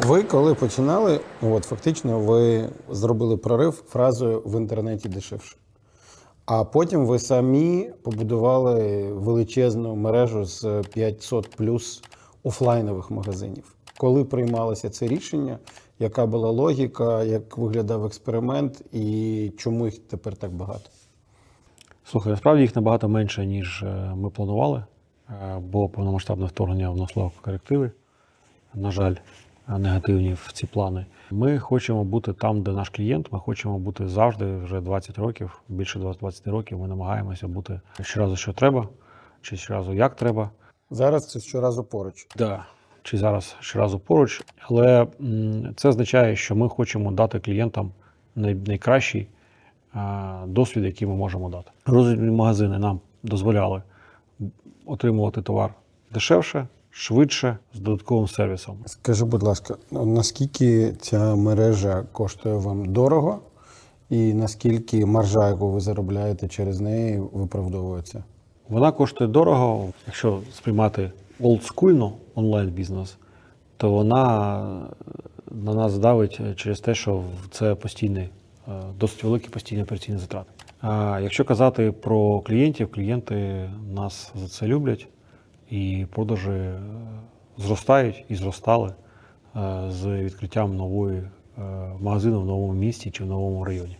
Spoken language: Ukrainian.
Ви коли починали, от фактично ви зробили прорив фразою в інтернеті дешевше. А потім ви самі побудували величезну мережу з 500 плюс офлайнових магазинів. Коли приймалося це рішення, яка була логіка, як виглядав експеримент і чому їх тепер так багато? Слухай, насправді їх набагато менше, ніж е, ми планували, Е, бо повномасштабне вторгнення внесло корективи, на жаль, негативні в ці плани. Ми хочемо бути там, де наш клієнт. Ми хочемо бути завжди вже 20 років, більше 20 років. Ми намагаємося бути щоразу, що треба, чи щоразу як треба. Зараз це щоразу поруч. Да. Чи зараз щоразу поруч, але це означає, що ми хочемо дати клієнтам найкращий досвід, який ми можемо дати. Розвідні магазини нам дозволяли отримувати товар дешевше, швидше, з додатковим сервісом. Скажи, будь ласка, наскільки ця мережа коштує вам дорого, і наскільки маржа, яку ви заробляєте через неї, виправдовується? Вона коштує дорого, якщо сприймати олдскульно онлайн-бізнес, то вона на нас давить через те, що це постійний, е, досить великі постійні операційні затрати. А якщо казати про клієнтів, клієнти нас за це люблять, і продажі е, зростають і зростали е, з відкриттям нової е, магазину в новому місті чи в новому районі.